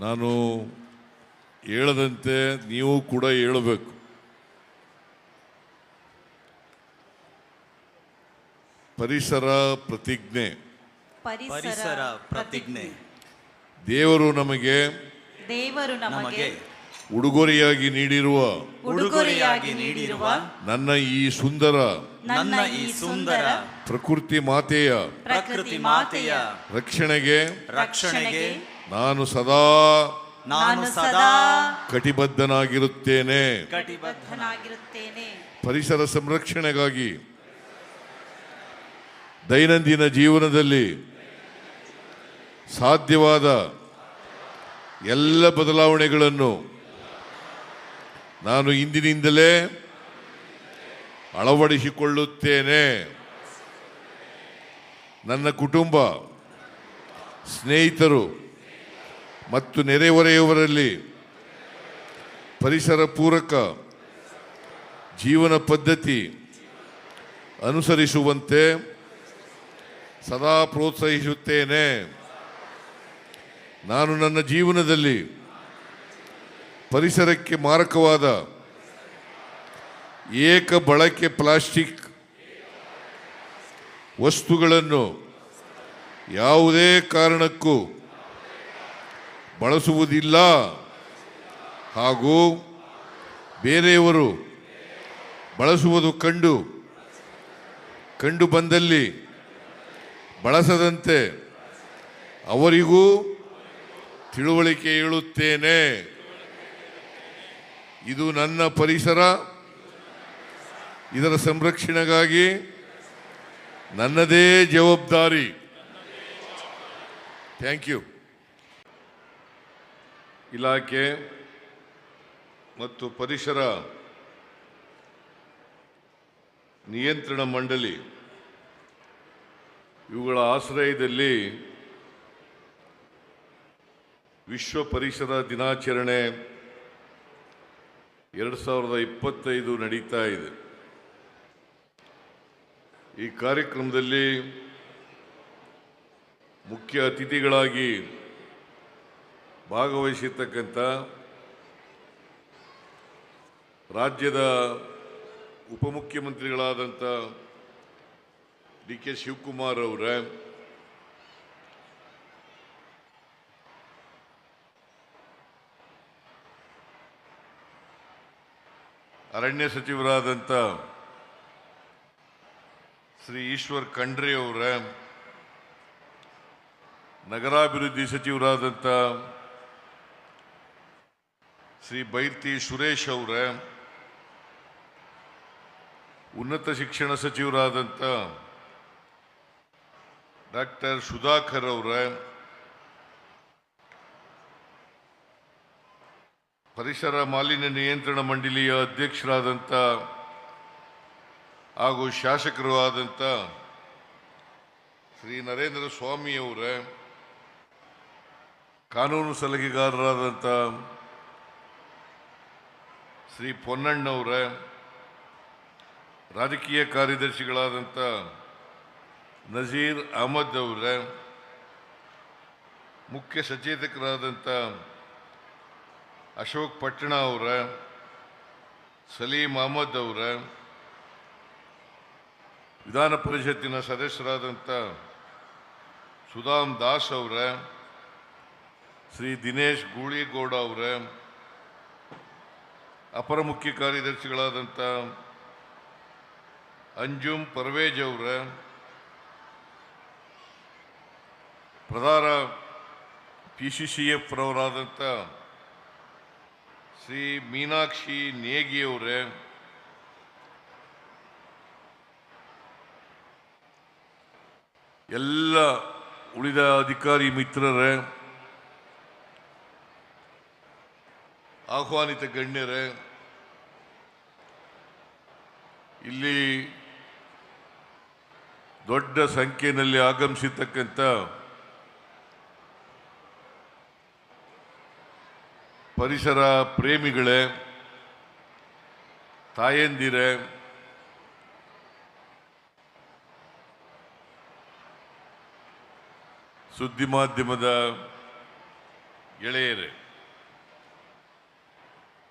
ನಾನು ಹೇಳದಂತೆ ನೀವು ಕೂಡ ಹೇಳಬೇಕು. ಪರಿಸರ ಪ್ರತಿಜ್ಞೆ. ಪರಿಸರ ಪ್ರತಿಜ್ಞೆ. ದೇವರು ನಮಗೆ ದೇವರು ನಮಗೆ ನಮಗೆ ಉಡುಗೊರೆಯಾಗಿ ನೀಡಿರುವ ಉಡುಗೊರೆಯಾಗಿ ನೀಡಿರುವ ನನ್ನ ಈ ಸುಂದರ ನನ್ನ ಈ ಸುಂದರ ಪ್ರಕೃತಿ ಮಾತೆಯ ಪ್ರಕೃತಿ ಮಾತೆಯ ರಕ್ಷಣೆಗೆ ರಕ್ಷಣೆಗೆ ನಾನು ಸದಾ ನಾನು ಸದಾ ಕಟಿಬದ್ಧನಾಗಿರುತ್ತೇನೆ. ಕಟಿಬದ್ಧನಾಗಿರುತ್ತೇನೆ. ಪರಿಸರ ಸಂರಕ್ಷಣೆಗಾಗಿ ದೈನಂದಿನ ಜೀವನದಲ್ಲಿ ಸಾಧ್ಯವಾದ ಎಲ್ಲ ಬದಲಾವಣೆಗಳನ್ನು ನಾನು ಇಂದಿನಿಂದಲೇ ಅಳವಡಿಸಿಕೊಳ್ಳುತ್ತೇನೆ. ನನ್ನ ಕುಟುಂಬ ಸ್ನೇಹಿತರು ಮತ್ತು ನೆರೆಹೊರೆಯವರಲ್ಲಿ ಪರಿಸರ ಪೂರಕ ಜೀವನ ಪದ್ಧತಿ ಅನುಸರಿಸುವಂತೆ ಸದಾ ಪ್ರೋತ್ಸಾಹಿಸುತ್ತೇನೆ. ನಾನು ನನ್ನ ಜೀವನದಲ್ಲಿ ಪರಿಸರಕ್ಕೆ ಮಾರಕವಾದ ಏಕ ಬಳಕೆ ಪ್ಲಾಸ್ಟಿಕ್ ವಸ್ತುಗಳನ್ನು ಯಾವುದೇ ಕಾರಣಕ್ಕೂ ಬಳಸುವುದಿಲ್ಲ. ಹಾಗೂ ಬೇರೆಯವರು ಬಳಸುವುದು ಕಂಡು ಕಂಡು ಬಂದಲ್ಲಿ ಬಳಸದಂತೆ ಅವರಿಗೂ ತಿಳುವಳಿಕೆ ಹೇಳುತ್ತೇನೆ. ಇದು ನನ್ನ ಪರಿಸರ. ಇದರ ಸಂರಕ್ಷಣೆಗಾಗಿ ನನ್ನದೇ ಜವಾಬ್ದಾರಿ. Thank you. ಇಲಾಖೆ ಮತ್ತು ಪರಿಸರ ನಿಯಂತ್ರಣ ಮಂಡಳಿ ಇವುಗಳ ಆಶ್ರಯದಲ್ಲಿ ವಿಶ್ವ ಪರಿಸರ ದಿನಾಚರಣೆ ಎರಡು ಸಾವಿರದ ಇಪ್ಪತ್ತೈದು ನಡೀತಾ ಇದೆ. ಈ ಕಾರ್ಯಕ್ರಮದಲ್ಲಿ ಮುಖ್ಯ ಅತಿಥಿಗಳಾಗಿ ಭಾಗವಹಿಸಿರ್ತಕ್ಕಂಥ ರಾಜ್ಯದ ಉಪಮುಖ್ಯಮಂತ್ರಿಗಳಾದಂಥ ಡಿ ಕೆ ಶಿವಕುಮಾರ್ ಅವರ, ಅರಣ್ಯ ಸಚಿವರಾದಂಥ ಶ್ರೀ ಈಶ್ವರ್ ಖಂಡ್ರೆ ಅವರ, ನಗರಾಭಿವೃದ್ಧಿ ಸಚಿವರಾದಂಥ ಶ್ರೀ ಬೈರ್ತಿ ಸುರೇಶ್ ಅವರ ಉನ್ನತ ಶಿಕ್ಷಣ ಸಚಿವರಾದಂಥ ಡಾಕ್ಟರ್ ಸುಧಾಕರ್ ಅವರ ಪರಿಸರ ಮಾಲಿನ್ಯ ನಿಯಂತ್ರಣ ಮಂಡಳಿಯ ಅಧ್ಯಕ್ಷರಾದಂಥ ಹಾಗೂ ಶಾಸಕರು ಆದಂಥ ಶ್ರೀ ನರೇಂದ್ರ ಸ್ವಾಮಿ ಅವರ ಕಾನೂನು ಸಲಹೆಗಾರರಾದಂಥ ಶ್ರೀ ಪೊನ್ನಣ್ಣವರ ರಾಜಕೀಯ ಕಾರ್ಯದರ್ಶಿಗಳಾದಂಥ ನಜೀರ್ ಅಹಮದ್ ಅವರ, ಮುಖ್ಯ ಸಚೇತಕರಾದಂಥ ಅಶೋಕ್ ಪಟ್ಟಣ ಅವರ, ಸಲೀಂ ಅಹಮದ್ ಅವರ, ವಿಧಾನ ಪರಿಷತ್ತಿನ ಸದಸ್ಯರಾದಂಥ ಸುಧಾಮ್ ದಾಸ್ ಅವರ, ಶ್ರೀ ದಿನೇಶ್ ಗೂಳಿಗೌಡ ಅವರ ಅಪರ ಮುಖ್ಯ ಕಾರ್ಯದರ್ಶಿಗಳಾದಂಥ ಅಂಜುಮ್ ಪರ್ವೇಜ್ ಅವರ ಪ್ರಧಾನ ಪಿ ಸಿ ಸಿ ಎಫ್ ರವರಾದಂಥ ಶ್ರೀ ಮೀನಾಕ್ಷಿ ನೇಗಿ ಅವರೇ, ಎಲ್ಲ ಉಳಿದ ಅಧಿಕಾರಿ ಮಿತ್ರರೇ, ಆಹ್ವಾನಿತ ಗಣ್ಯರೇ ಇಲ್ಲಿ ದೊಡ್ಡ ಸಂಖ್ಯೆಯಲ್ಲಿ ಆಗಮಿಸಿರ್ತಕ್ಕಂಥ ಪರಿಸರ ಪ್ರೇಮಿಗಳೇ ತಾಯಂದಿರೇ ಸುದ್ದಿ ಮಾಧ್ಯಮದ ಗೆಳೆಯರೇ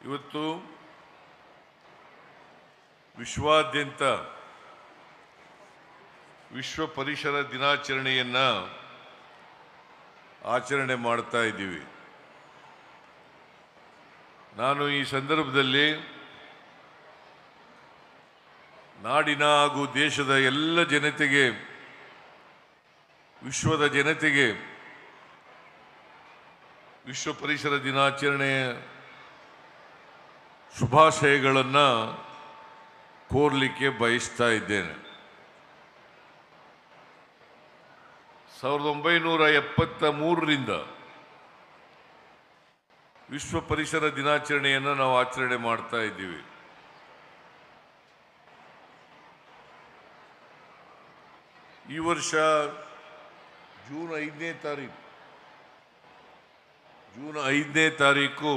ಇವತ್ತು ವಿಶ್ವಾದ್ಯಂತ ವಿಶ್ವ ಪರಿಸರ ದಿನಾಚರಣೆಯನ್ನು ಆಚರಣೆ ಮಾಡ್ತಾ ಇದ್ದೀವಿ. ನಾನು ಈ ಸಂದರ್ಭದಲ್ಲಿ ನಾಡಿನ ಹಾಗೂ ದೇಶದ ಎಲ್ಲ ಜನತೆಗೆ, ವಿಶ್ವದ ಜನತೆಗೆ ವಿಶ್ವ ಪರಿಸರ ದಿನಾಚರಣೆಯ ಶುಭಾಶಯಗಳನ್ನು ಕೋರ್ಲಿಕ್ಕೆ ಬಯಸ್ತಾ ಇದ್ದೇನೆ. ಸಾವಿರದ ಒಂಬೈನೂರ ಎಪ್ಪತ್ತ ಮೂರರಿಂದ ವಿಶ್ವ ಪರಿಸರ ದಿನಾಚರಣೆಯನ್ನು ನಾವು ಆಚರಣೆ ಮಾಡ್ತಾ ಇದ್ದೀವಿ. ಈ ವರ್ಷ ಜೂನ್ ಐದನೇ ತಾರೀಕು, ಜೂನ್ ಐದನೇ ತಾರೀಕು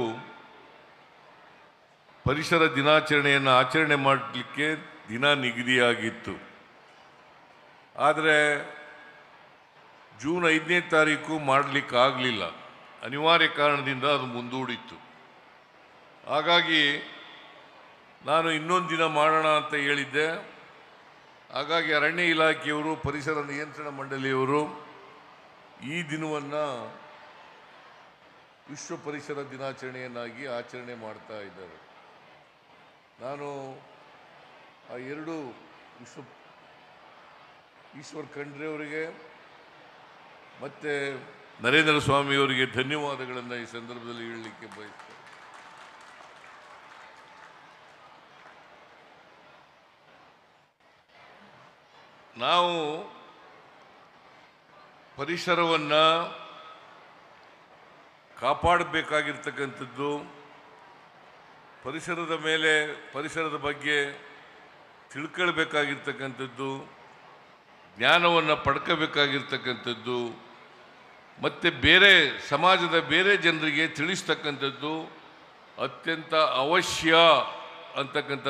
ಪರಿಸರ ದಿನಾಚರಣೆಯನ್ನು ಆಚರಣೆ ಮಾಡಲಿಕ್ಕೆ ದಿನ ನಿಗದಿಯಾಗಿತ್ತು. ಆದರೆ ಜೂನ್ ಐದನೇ ತಾರೀಕು ಮಾಡಲಿಕ್ಕಾಗಲಿಲ್ಲ. ಅನಿವಾರ್ಯ ಕಾರಣದಿಂದ ಅದು ಮುಂದೂಡಿತ್ತು. ಹಾಗಾಗಿ ನಾನು ಇನ್ನೊಂದು ದಿನ ಮಾಡೋಣ ಅಂತ ಹೇಳಿದ್ದೆ. ಹಾಗಾಗಿ ಅರಣ್ಯ ಇಲಾಖೆಯವರು, ಪರಿಸರ ನಿಯಂತ್ರಣ ಮಂಡಳಿಯವರು ಈ ದಿನವನ್ನು ವಿಶ್ವ ಪರಿಸರ ದಿನಾಚರಣೆಯನ್ನಾಗಿ ಆಚರಣೆ ಮಾಡ್ತಾ ಇದ್ದಾರೆ. ನಾನು ಆ ಎರಡು ವಿಶ್ವ ಈಶ್ವರ್ ಖಂಡ್ರೆ ಅವರಿಗೆ ಮತ್ತು ನರೇಂದ್ರ ಸ್ವಾಮಿಯವರಿಗೆ ಧನ್ಯವಾದಗಳನ್ನು ಈ ಸಂದರ್ಭದಲ್ಲಿ ಹೇಳಲಿಕ್ಕೆ ಬಯಸ್ತೇನೆ. ನಾವು ಪರಿಸರವನ್ನು ಕಾಪಾಡಬೇಕಾಗಿರ್ತಕ್ಕಂಥದ್ದು ಪರಿಸರದ ಮೇಲೆ, ಪರಿಸರದ ಬಗ್ಗೆ ತಿಳ್ಕೊಳ್ಬೇಕಾಗಿರ್ತಕ್ಕಂಥದ್ದು, ಜ್ಞಾನವನ್ನು ಪಡ್ಕೋಬೇಕಾಗಿರ್ತಕ್ಕಂಥದ್ದು, ಮತ್ತು ಬೇರೆ ಸಮಾಜದ ಬೇರೆ ಜನರಿಗೆ ತಿಳಿಸ್ತಕ್ಕಂಥದ್ದು ಅತ್ಯಂತ ಅವಶ್ಯ ಅಂತಕ್ಕಂಥ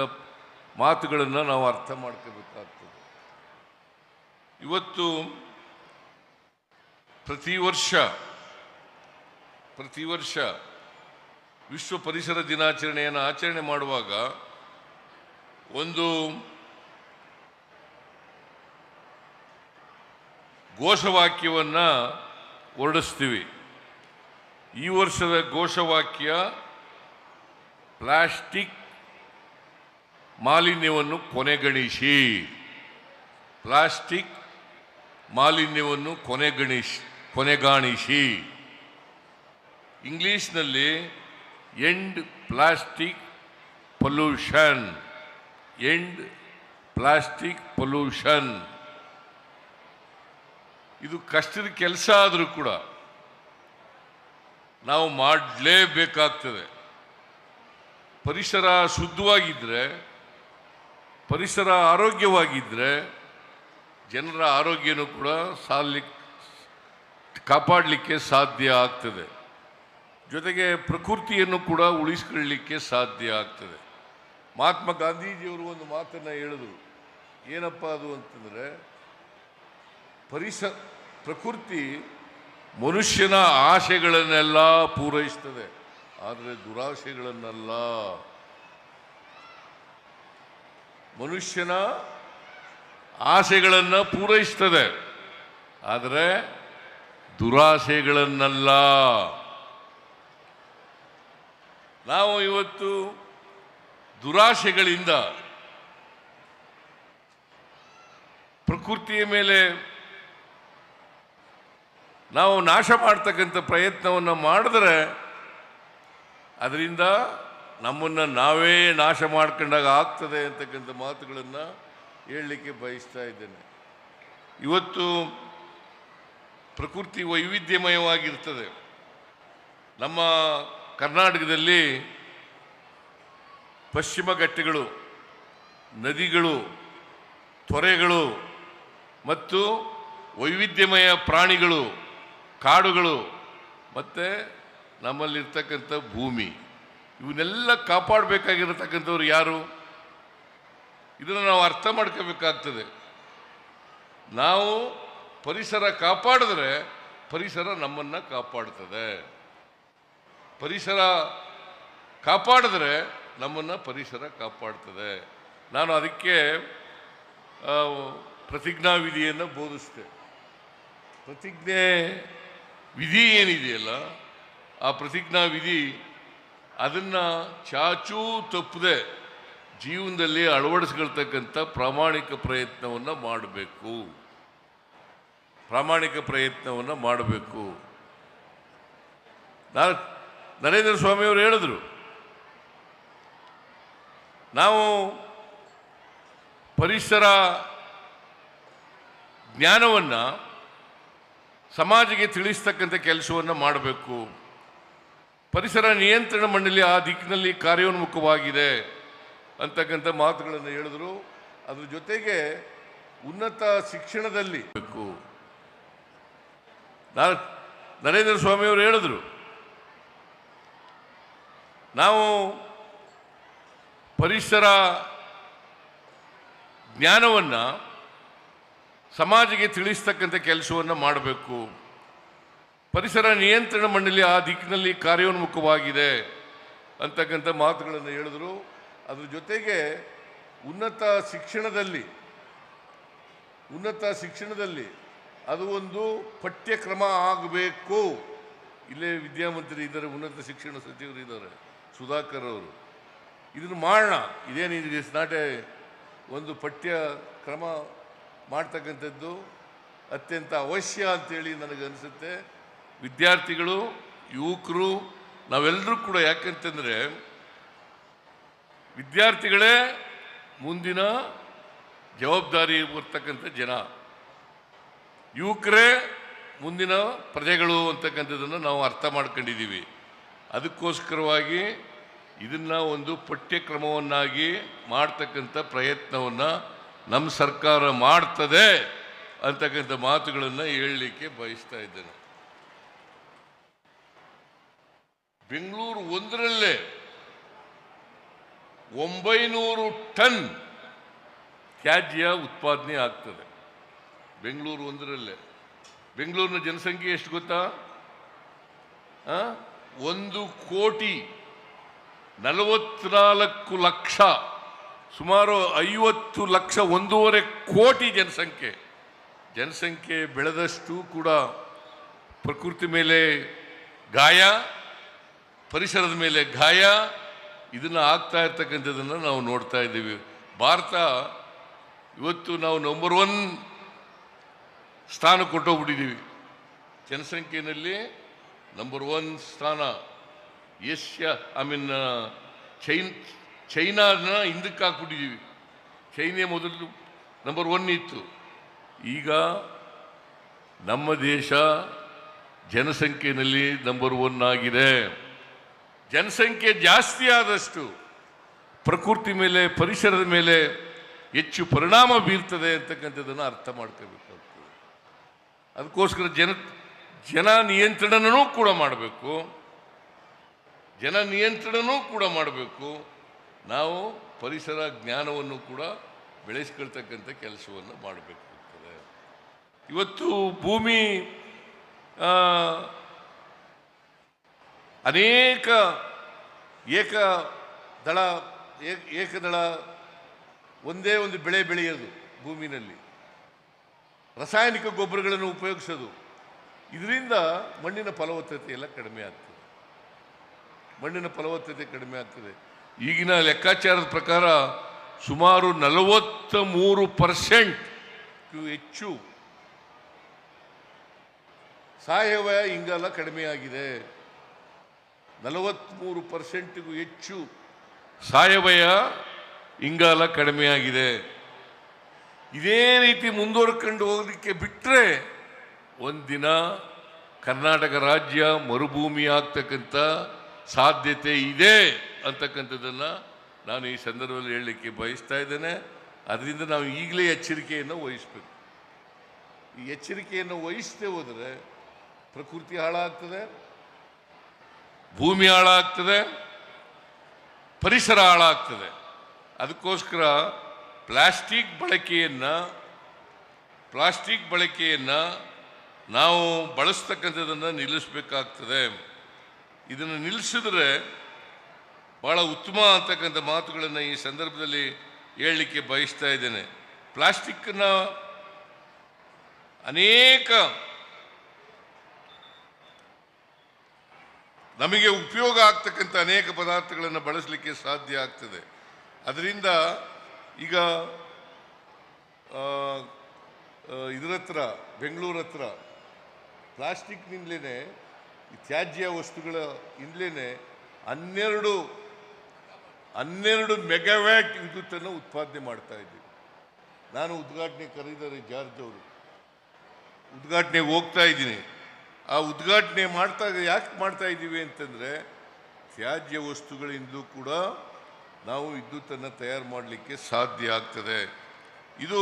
ಮಾತುಗಳನ್ನು ನಾವು ಅರ್ಥ ಮಾಡ್ಕೋಬೇಕಾಗ್ತದೆ. ಇವತ್ತು ಪ್ರತಿ ವರ್ಷ ಪ್ರತಿ ವರ್ಷ ವಿಶ್ವ ಪರಿಸರ ದಿನಾಚರಣೆಯನ್ನು ಆಚರಣೆ ಮಾಡುವಾಗ ಒಂದು ಘೋಷವಾಕ್ಯವನ್ನು ಹೊರಡಿಸ್ತೀವಿ. ಈ ವರ್ಷದ ಘೋಷವಾಕ್ಯ ಪ್ಲಾಸ್ಟಿಕ್ ಮಾಲಿನ್ಯವನ್ನು ಕೊನೆಗಣಿಸಿ. ಪ್ಲಾಸ್ಟಿಕ್ ಮಾಲಿನ್ಯವನ್ನು ಕೊನೆಗಣಿಸಿ, ಕೊನೆಗಾಣಿಸಿ. ಇಂಗ್ಲೀಷ್ನಲ್ಲಿ end plastic pollution. End plastic pollution. ಇದು ಕಷ್ಟದ ಕೆಲಸ ಆದರೂ ಕೂಡ ನಾವು ಮಾಡಲೇಬೇಕಾಗ್ತದೆ. ಪರಿಸರ ಶುದ್ಧವಾಗಿದ್ದರೆ ಪರಿಸರ ಆರೋಗ್ಯವಾಗಿದ್ದರೆ ಜನರ ಆರೋಗ್ಯನೂ ಕೂಡ ಸಾಲಿಕ್ ಕಾಪಾಡಲಿಕ್ಕೆ ಸಾಧ್ಯ ಆಗ್ತದೆ. ಜೊತೆಗೆ ಪ್ರಕೃತಿಯನ್ನು ಕೂಡ ಉಳಿಸ್ಕೊಳ್ಳಿಕ್ಕೆ ಸಾಧ್ಯ ಆಗ್ತದೆ. ಮಹಾತ್ಮ ಗಾಂಧೀಜಿಯವರು ಒಂದು ಮಾತನ್ನು ಹೇಳಿದರು. ಏನಪ್ಪ ಅದು ಅಂತಂದರೆ, ಪರಿಸ, ಪ್ರಕೃತಿ ಮನುಷ್ಯನ ಆಸೆಗಳನ್ನೆಲ್ಲ ಪೂರೈಸ್ತದೆ. ಆದರೆ ದುರಾಸೆಗಳನ್ನೆಲ್ಲ. ಮನುಷ್ಯನ ಆಸೆಗಳನ್ನು ಪೂರೈಸ್ತದೆ. ಆದರೆ ದುರಾಸೆಗಳನ್ನೆಲ್ಲ. ನಾವು ಇವತ್ತು ದುರಾಶೆಗಳಿಂದ ಪ್ರಕೃತಿಯ ಮೇಲೆ ನಾವು ನಾಶ ಮಾಡ್ತಕ್ಕಂಥ ಪ್ರಯತ್ನವನ್ನು ಮಾಡಿದ್ರೆ ಅದರಿಂದ ನಮ್ಮನ್ನು ನಾವೇ ನಾಶ ಮಾಡ್ಕೊಂಡಾಗ ಆಗ್ತದೆ ಅಂತಕ್ಕಂಥ ಮಾತುಗಳನ್ನು ಹೇಳಲಿಕ್ಕೆ ಬಯಸ್ತಾ ಇದ್ದೇನೆ. ಇವತ್ತು ಪ್ರಕೃತಿ ವೈವಿಧ್ಯಮಯವಾಗಿರ್ತದೆ. ನಮ್ಮ ಕರ್ನಾಟಕದಲ್ಲಿ ಪಶ್ಚಿಮ ಘಟ್ಟಗಳು, ನದಿಗಳು, ತೊರೆಗಳು ಮತ್ತು ವೈವಿಧ್ಯಮಯ ಪ್ರಾಣಿಗಳು, ಕಾಡುಗಳು ಮತ್ತು ನಮ್ಮಲ್ಲಿರ್ತಕ್ಕಂಥ ಭೂಮಿ. ಇವನ್ನೆಲ್ಲ ಕಾಪಾಡಬೇಕಾಗಿರತಕ್ಕಂಥವ್ರು ಯಾರು? ಇದನ್ನು ನಾವು ಅರ್ಥ ಮಾಡ್ಕೋಬೇಕಾಗ್ತದೆ. ನಾವು ಪರಿಸರ ಕಾಪಾಡಿದ್ರೆ ಪರಿಸರ ನಮ್ಮನ್ನು ಕಾಪಾಡ್ತದೆ. ಪರಿಸರ ಕಾಪಾಡಿದ್ರೆ ನಮ್ಮನ್ನು ಪರಿಸರ ಕಾಪಾಡ್ತದೆ. ನಾನು ಅದಕ್ಕೆ ಪ್ರತಿಜ್ಞಾ ವಿಧಿಯನ್ನು ಬೋಧಿಸ್ತೆ. ಪ್ರತಿಜ್ಞೆ ವಿಧಿ ಏನಿದೆಯಲ್ಲ, ಆ ಪ್ರತಿಜ್ಞಾ ವಿಧಿ ಅದನ್ನು ಚಾಚೂ ತಪ್ಪದೆ ಜೀವನದಲ್ಲಿ ಅಳವಡಿಸ್ಕೊಳ್ತಕ್ಕಂಥ ಪ್ರಾಮಾಣಿಕ ಪ್ರಯತ್ನವನ್ನು ಮಾಡಬೇಕು. ಪ್ರಾಮಾಣಿಕ ಪ್ರಯತ್ನವನ್ನು ಮಾಡಬೇಕು. ನಾನು ನರೇಂದ್ರ ಸ್ವಾಮಿಯವರು ಹೇಳಿದ್ರು, ನಾವು ಪರಿಸರ ಜ್ಞಾನವನ್ನು ಸಮಾಜಕ್ಕೆ ತಿಳಿಸ್ತಕ್ಕಂಥ ಕೆಲಸವನ್ನು ಮಾಡಬೇಕು. ಪರಿಸರ ನಿಯಂತ್ರಣ ಮಂಡಳಿ ಆ ದಿಕ್ಕಿನಲ್ಲಿ ಕಾರ್ಯೋನ್ಮುಖವಾಗಿದೆ ಅಂತಕ್ಕಂಥ ಮಾತುಗಳನ್ನು ಹೇಳಿದ್ರು. ಅದ್ರ ಜೊತೆಗೆ ಉನ್ನತ ಶಿಕ್ಷಣದಲ್ಲಿ ಬೇಕು. ನರೇಂದ್ರ ಸ್ವಾಮಿಯವರು ಹೇಳಿದ್ರು ನಾವು ಪರಿಸರ ಜ್ಞಾನವನ್ನು ಸಮಾಜಕ್ಕೆ ತಿಳಿಸ್ತಕ್ಕಂಥ ಕೆಲಸವನ್ನು ಮಾಡಬೇಕು. ಪರಿಸರ ನಿಯಂತ್ರಣ ಮಂಡಳಿ ಆ ದಿಕ್ಕಿನಲ್ಲಿ ಕಾರ್ಯೋನ್ಮುಖವಾಗಿದೆ ಅಂತಕ್ಕಂಥ ಮಾತುಗಳನ್ನು ಹೇಳಿದ್ರು. ಅದ್ರ ಜೊತೆಗೆ ಉನ್ನತ ಶಿಕ್ಷಣದಲ್ಲಿ ಉನ್ನತ ಶಿಕ್ಷಣದಲ್ಲಿ ಅದು ಒಂದು ಪಠ್ಯಕ್ರಮ ಆಗಬೇಕು. ಇಲ್ಲೇ ವಿದ್ಯಾಮಂತ್ರಿ ಇದ್ದಾರೆ, ಉನ್ನತ ಶಿಕ್ಷಣ ಸಚಿವರು ಇದ್ದಾರೆ. ಸುಧಾಕರ್ ಅವರು. ಇದನ್ನು ಮಾಡೋಣ ಇದೇನು ಇಟ್ಸ್ ನಾಟ್ ಎ ಒಂದು ಪಠ್ಯ ಕ್ರಮ ಮಾಡ್ತಕ್ಕಂಥದ್ದು. ಅತ್ಯಂತ ಅವಶ್ಯ ಅಂತೇಳಿ ನನಗೆ ಅನಿಸುತ್ತೆ. ವಿದ್ಯಾರ್ಥಿಗಳು, ಯುವಕರು, ನಾವೆಲ್ಲರೂ ಕೂಡ ಯಾಕಂತಂದರೆ ವಿದ್ಯಾರ್ಥಿಗಳೇ ಮುಂದಿನ ಜವಾಬ್ದಾರಿ ಬರ್ತಕ್ಕಂಥ ಜನ. ಯುವಕರೇ ಮುಂದಿನ ಪ್ರಜೆಗಳು ಅಂತಕ್ಕಂಥದ್ದನ್ನು ನಾವು ಅರ್ಥ ಮಾಡ್ಕೊಂಡಿದ್ದೀವಿ. ಅದಕ್ಕೋಸ್ಕರವಾಗಿ ಇದನ್ನು ಒಂದು ಪಠ್ಯಕ್ರಮವನ್ನಾಗಿ ಮಾಡ್ತಕ್ಕಂಥ ಪ್ರಯತ್ನವನ್ನು ನಮ್ಮ ಸರ್ಕಾರ ಮಾಡ್ತದೆ ಅಂತಕ್ಕಂಥ ಮಾತುಗಳನ್ನು ಹೇಳಲಿಕ್ಕೆ ಬಯಸ್ತಾ ಇದ್ದೇನೆ. ಬೆಂಗಳೂರು ಒಂದರಲ್ಲೇ ಒಂಬೈನೂರು ಟನ್ ತ್ಯಾಜ್ಯ ಉತ್ಪಾದನೆ ಆಗ್ತದೆ. ಬೆಂಗಳೂರು ಒಂದರಲ್ಲೇ. ಬೆಂಗಳೂರಿನ ಜನಸಂಖ್ಯೆ ಎಷ್ಟು ಗೊತ್ತಾ? ಒಂದು ಕೋಟಿ ನಲವತ್ನಾಲ್ಕು ಲಕ್ಷ, ಸುಮಾರು ಐವತ್ತು ಲಕ್ಷ ಒಂದೂವರೆ ಕೋಟಿ ಜನಸಂಖ್ಯೆ. ಜನಸಂಖ್ಯೆ ಬೆಳೆದಷ್ಟು ಕೂಡ ಪ್ರಕೃತಿ ಮೇಲೆ ಗಾಯ, ಪರಿಸರದ ಮೇಲೆ ಗಾಯ. ಇದನ್ನು ಆಗ್ತಾ ಇರ್ತಕ್ಕಂಥದ್ದನ್ನು ನಾವು ನೋಡ್ತಾ ಇದ್ದೀವಿ. ಭಾರತ ಇವತ್ತು ನಾವು ನಂಬರ್ ಒನ್ ಸ್ಥಾನ ಕೊಟ್ಟೋಗ್ಬಿಟ್ಟಿದ್ದೀವಿ. ಜನಸಂಖ್ಯೆಯಲ್ಲಿ ನಂಬರ್ ಒನ್ ಸ್ಥಾನ. ಏಷ್ಯಾ ಐ ಮೀನ್ ಚೈನ್ ಚೈನಾನ ಹಿಂದಕ್ಕೆ ಹಾಕ್ಬಿಟ್ಟಿದ್ದೀವಿ ಚೈನೇ ಮೊದಲು ನಂಬರ್ ಒನ್ ಇತ್ತು. ಈಗ ನಮ್ಮ ದೇಶ ಜನಸಂಖ್ಯೆಯಲ್ಲಿ ನಂಬರ್ ಒನ್ ಆಗಿದೆ. ಜನಸಂಖ್ಯೆ ಜಾಸ್ತಿ ಆದಷ್ಟು ಪ್ರಕೃತಿ ಮೇಲೆ, ಪರಿಸರದ ಮೇಲೆ ಹೆಚ್ಚು ಪರಿಣಾಮ ಬೀರ್ತದೆ ಅಂತಕ್ಕಂಥದ್ದನ್ನು ಅರ್ಥ ಮಾಡ್ಕೋಬೇಕಾಗ್ತದೆ ಅದಕ್ಕೋಸ್ಕರ ಜನ ಜನ ನಿಯಂತ್ರಣನೂ ಕೂಡ ಮಾಡಬೇಕು. ಜನ ನಿಯಂತ್ರಣನೂ ಕೂಡ ಮಾಡಬೇಕು. ನಾವು ಪರಿಸರ ಜ್ಞಾನವನ್ನು ಕೂಡ ಬೆಳೆಸ್ಕೊಳ್ತಕ್ಕಂಥ ಕೆಲಸವನ್ನು ಮಾಡಬೇಕಾಗ್ತದೆ. ಇವತ್ತು ಭೂಮಿ ಅನೇಕ ಏಕ ದಳ ಏಕ- ಏಕದಳ ಒಂದೇ ಒಂದು ಬೆಳೆ ಬೆಳೆಯೋದು ಭೂಮಿನಲ್ಲಿ. ರಾಸಾಯನಿಕ ಗೊಬ್ಬರಗಳನ್ನು ಉಪಯೋಗಿಸೋದು. ಇದರಿಂದ ಮಣ್ಣಿನ ಫಲವತ್ತತೆ ಎಲ್ಲ ಕಡಿಮೆ ಆಗ್ತದೆ. ಮಣ್ಣಿನ ಫಲವತ್ತತೆ ಕಡಿಮೆ ಆಗ್ತದೆ. ಈಗಿನ ಲೆಕ್ಕಾಚಾರದ ಪ್ರಕಾರ ಸುಮಾರು ನಲವತ್ತ ಮೂರು ಪರ್ಸೆಂಟ್ ಹೆಚ್ಚು ಸಾವಯವ ಇಂಗಾಲ ಕಡಿಮೆಯಾಗಿದೆ ನಲವತ್ತ್ಮೂರು ಪರ್ಸೆಂಟ್ಗೂ ಹೆಚ್ಚು ಸಾವಯವ ಇಂಗಾಲ ಕಡಿಮೆಯಾಗಿದೆ ಇದೇ ರೀತಿ ಮುಂದುವರ್ಕೊಂಡು ಹೋಗಲಿಕ್ಕೆ ಬಿಟ್ಟರೆ ಒಂದಿನ ಕರ್ನಾಟಕ ರಾಜ್ಯ ಮರುಭೂಮಿ ಆಗ್ತಕ್ಕಂಥ ಸಾಧ್ಯತೆ ಇದೆ ಅಂತಕ್ಕಂಥದ್ದನ್ನು ನಾನು ಈ ಸಂದರ್ಭದಲ್ಲಿ ಹೇಳಲಿಕ್ಕೆ ಬಯಸ್ತಾ ಇದ್ದೇನೆ. ಅದರಿಂದ ನಾವು ಈಗಲೇ ಎಚ್ಚರಿಕೆಯನ್ನು ವಹಿಸಬೇಕು. ಈ ಎಚ್ಚರಿಕೆಯನ್ನು ವಹಿಸದೆ ಹೋದರೆ ಪ್ರಕೃತಿ ಹಾಳಾಗ್ತದೆ, ಭೂಮಿ ಹಾಳಾಗ್ತದೆ, ಪರಿಸರ ಹಾಳಾಗ್ತದೆ. ಅದಕ್ಕೋಸ್ಕರ ಪ್ಲಾಸ್ಟಿಕ್ ಬಳಕೆಯನ್ನು ಪ್ಲಾಸ್ಟಿಕ್ ಬಳಕೆಯನ್ನು ನಾವು ಬಳಸ್ತಕ್ಕಂಥದ್ದನ್ನು ನಿಲ್ಲಿಸಬೇಕಾಗ್ತದೆ. ಇದನ್ನು ನಿಲ್ಲಿಸಿದ್ರೆ ಬಹಳ ಉತ್ತಮ ಅಂತಕ್ಕಂಥ ಮಾತುಗಳನ್ನು ಈ ಸಂದರ್ಭದಲ್ಲಿ ಹೇಳಲಿಕ್ಕೆ ಬಯಸ್ತಾ ಇದ್ದೇನೆ. ಪ್ಲಾಸ್ಟಿಕ್ನ ಅನೇಕ ನಮಗೆ ಉಪಯೋಗ ಆಗ್ತಕ್ಕಂಥ ಅನೇಕ ಪದಾರ್ಥಗಳನ್ನು ಬಳಸಲಿಕ್ಕೆ ಸಾಧ್ಯ ಆಗ್ತದೆ. ಅದರಿಂದ ಈಗ ಇದ್ರ ಹತ್ರ ಬೆಂಗಳೂರ ಹತ್ರ ಪ್ಲಾಸ್ಟಿಕ್ನಿಂದಲೇ ತ್ಯಾಜ್ಯ ವಸ್ತುಗಳ ಇಂದಲೇ ಹನ್ನೆರಡು ಹನ್ನೆರಡು ಮೆಗಾವ್ಯಾಟ್ ವಿದ್ಯುತ್ತನ್ನು ಉತ್ಪಾದನೆ ಮಾಡ್ತಾ ಇದ್ದೀವಿ. ನಾನು ಉದ್ಘಾಟನೆ ಕರೆದರೆ ಜಾರ್ಜ್ ಅವರು. ಉದ್ಘಾಟನೆ ಹೋಗ್ತಾ ಇದ್ದೀನಿ. ಆ ಉದ್ಘಾಟನೆ ಮಾಡ್ತಾ ಯಾಕೆ ಮಾಡ್ತಾ ಇದ್ದೀವಿ ಅಂತಂದರೆ ತ್ಯಾಜ್ಯ ವಸ್ತುಗಳಿಂದಲೂ ಕೂಡ ನಾವು ವಿದ್ಯುತ್ತನ್ನು ತಯಾರು ಮಾಡಲಿಕ್ಕೆ ಸಾಧ್ಯ ಆಗ್ತದೆ. ಇದು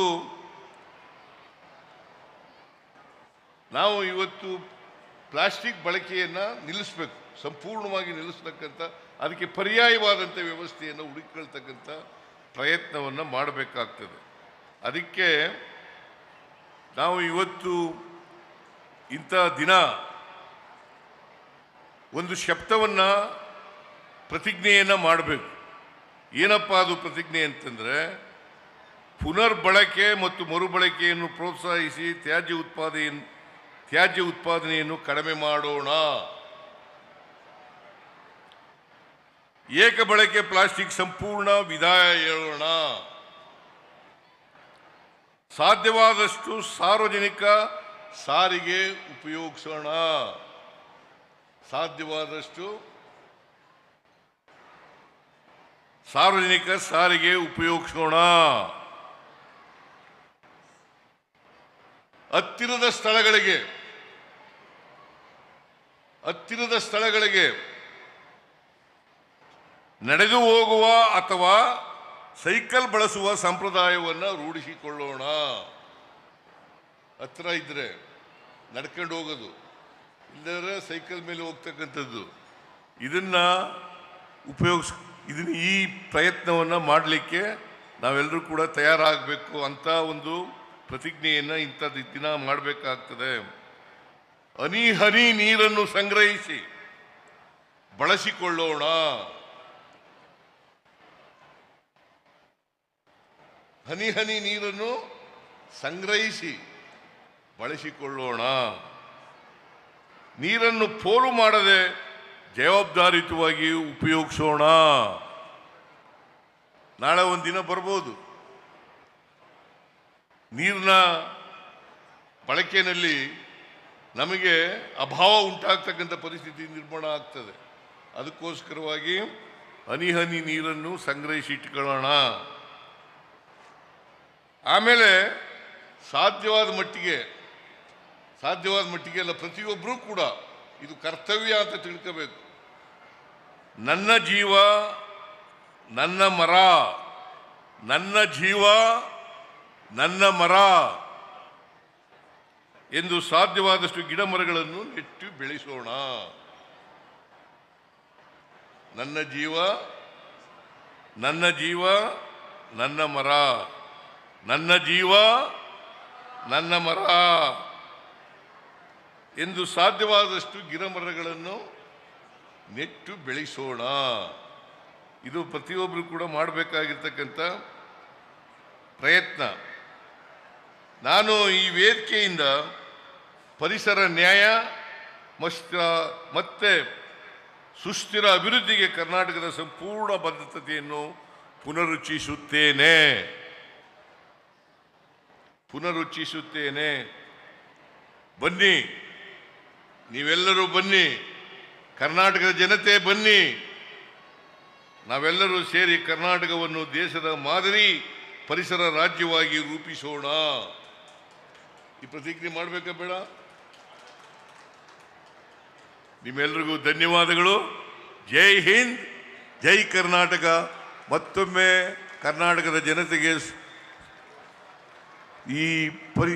ನಾವು ಇವತ್ತು ಪ್ಲಾಸ್ಟಿಕ್ ಬಳಕೆಯನ್ನು ನಿಲ್ಲಿಸಬೇಕು, ಸಂಪೂರ್ಣವಾಗಿ ನಿಲ್ಲಿಸ್ತಕ್ಕಂಥ ಅದಕ್ಕೆ ಪರ್ಯಾಯವಾದಂಥ ವ್ಯವಸ್ಥೆಯನ್ನು ಹುಡುಕಿಕೊಳ್ತಕ್ಕಂಥ ಪ್ರಯತ್ನವನ್ನು ಮಾಡಬೇಕಾಗ್ತದೆ. ಅದಕ್ಕೆ ನಾವು ಇವತ್ತು ಇಂಥ ದಿನ ಒಂದು ಶಬ್ದವನ್ನು ಪ್ರತಿಜ್ಞೆಯನ್ನು ಮಾಡಬೇಕು. ಏನಪ್ಪ ಅದು ಪ್ರತಿಜ್ಞೆ ಅಂತಂದರೆ, ಪುನರ್ಬಳಕೆ ಮತ್ತು ಮರುಬಳಕೆಯನ್ನು ಪ್ರೋತ್ಸಾಹಿಸಿ ತ್ಯಾಜ್ಯ ಉತ್ಪಾದನೆಯನ್ನು ತ್ಯಾಜ್ಯ ಉತ್ಪಾದನೆಯನ್ನು ಕಡಿಮೆ ಮಾಡೋಣ. ಏಕ ಬಳಕೆ ಪ್ಲಾಸ್ಟಿಕ್ ಸಂಪೂರ್ಣ ವಿದಾಯ ಹೇಳೋಣ. ಸಾಧ್ಯವಾದಷ್ಟು ಸಾರ್ವಜನಿಕ ಸಾರಿಗೆ ಉಪಯೋಗಿಸೋಣ. ಸಾಧ್ಯವಾದಷ್ಟು ಸಾರ್ವಜನಿಕ ಸಾರಿಗೆ ಉಪಯೋಗಿಸೋಣ. ಹತ್ತಿರದ ಸ್ಥಳಗಳಿಗೆ ಹತ್ತಿರದ ಸ್ಥಳಗಳಿಗೆ ನಡೆದು ಹೋಗುವ ಅಥವಾ ಸೈಕಲ್ ಬಳಸುವ ಸಂಪ್ರದಾಯವನ್ನು ರೂಢಿಸಿಕೊಳ್ಳೋಣ. ಹತ್ತಿರ ಇದ್ರೆ ನಡ್ಕೊಂಡು ಹೋಗೋದು ಇಲ್ಲದ್ರೆ ಸೈಕಲ್ ಮೇಲೆ ಹೋಗ್ತಕ್ಕಂಥದ್ದು. ಇದನ್ನ ಉಪಯೋಗಿಸ್, ಇದನ್ನ ಈ ಪ್ರಯತ್ನವನ್ನು ಮಾಡಲಿಕ್ಕೆ ನಾವೆಲ್ಲರೂ ಕೂಡ ತಯಾರಾಗಬೇಕು ಅಂತ ಒಂದು ಪ್ರತಿಜ್ಞೆಯನ್ನು ಇಂಥದ್ದು ದಿನ ಮಾಡಬೇಕಾಗ್ತದೆ. ಹನಿ ನೀರನ್ನು ಸಂಗ್ರಹಿಸಿ ಬಳಸಿಕೊಳ್ಳೋಣ. ಹನಿ ಹನಿ ನೀರನ್ನು ಸಂಗ್ರಹಿಸಿ ಬಳಸಿಕೊಳ್ಳೋಣ. ನೀರನ್ನು ಪೋಲು ಮಾಡದೆ ಜವಾಬ್ದಾರಿಯುತವಾಗಿ ಉಪಯೋಗಿಸೋಣ. ನಾಳೆ ಒಂದು ದಿನ ಬರ್ಬೋದು. ನೀರಿನ ಬಳಕೆಯಲ್ಲಿ ನಮಗೆ ಅಭಾವ ಉಂಟಾಗ್ತಕ್ಕಂಥ ಪರಿಸ್ಥಿತಿ ನಿರ್ಮಾಣ ಆಗ್ತದೆ. ಅದಕ್ಕೋಸ್ಕರವಾಗಿ ಹನಿ ಹನಿ ನೀರನ್ನು ಸಂಗ್ರಹಿಸಿ ಇಟ್ಕೊಳ್ಳೋಣ. ಆಮೇಲೆ ಸಾಧ್ಯವಾದ ಮಟ್ಟಿಗೆ ಸಾಧ್ಯವಾದ ಮಟ್ಟಿಗೆ ಅಲ್ಲ ಪ್ರತಿಯೊಬ್ಬರೂ ಕೂಡ ಇದು ಕರ್ತವ್ಯ ಅಂತ ತಿಳ್ಕೋಬೇಕು. ನನ್ನ ಜೀವ, ನನ್ನ ಮರ, ನನ್ನ ಜೀವ, ನನ್ನ ಮರ. ಎಂದು ಸಾಧ್ಯವಾದಷ್ಟು ಗಿಡ ಮರಗಳನ್ನು ನೆಟ್ಟು ಬೆಳೆಸೋಣ. ನನ್ನ ಜೀವ ನನ್ನ ಜೀವ, ನನ್ನ ಮರ. ನನ್ನ ಜೀವ, ನನ್ನ ಮರ. ಎಂದು ಸಾಧ್ಯವಾದಷ್ಟು ಗಿಡಮರಗಳನ್ನು ನೆಟ್ಟು ಬೆಳೆಸೋಣ. ಇದು ಪ್ರತಿಯೊಬ್ಬರು ಕೂಡ ಮಾಡಬೇಕಾಗಿರ್ತಕ್ಕಂಥ ಪ್ರಯತ್ನ. ನಾನು ಈ ವೇದಿಕೆಯಿಂದ ಪರಿಸರ ನ್ಯಾಯ ಮತ್ತೆ ಸುಸ್ಥಿರ ಅಭಿವೃದ್ಧಿಗೆ ಕರ್ನಾಟಕದ ಸಂಪೂರ್ಣ ಬದ್ಧತೆಯನ್ನು ಪುನರುಚ್ಚಿಸುತ್ತೇನೆ ಪುನರುಚ್ಚಿಸುತ್ತೇನೆ ಬನ್ನಿ, ನೀವೆಲ್ಲರೂ ಬನ್ನಿ, ಕರ್ನಾಟಕದ ಜನತೆ ಬನ್ನಿ. ನಾವೆಲ್ಲರೂ ಸೇರಿ ಕರ್ನಾಟಕವನ್ನು ದೇಶದ ಮಾದರಿ ಪರಿಸರ ರಾಜ್ಯವಾಗಿ ರೂಪಿಸೋಣ. ಈ ಪ್ರತಿಕ್ರಿಯೆ ಮಾಡಬೇಕಾ ಬೇಡ? ನಿಮ್ಮೆಲ್ಲರಿಗೂ ಧನ್ಯವಾದಗಳು. ಜೈ ಹಿಂದ್ ಜೈ ಕರ್ನಾಟಕ. ಮತ್ತೊಮ್ಮೆ ಕರ್ನಾಟಕದ ಜನತೆಗೆ ಈ ಪರಿ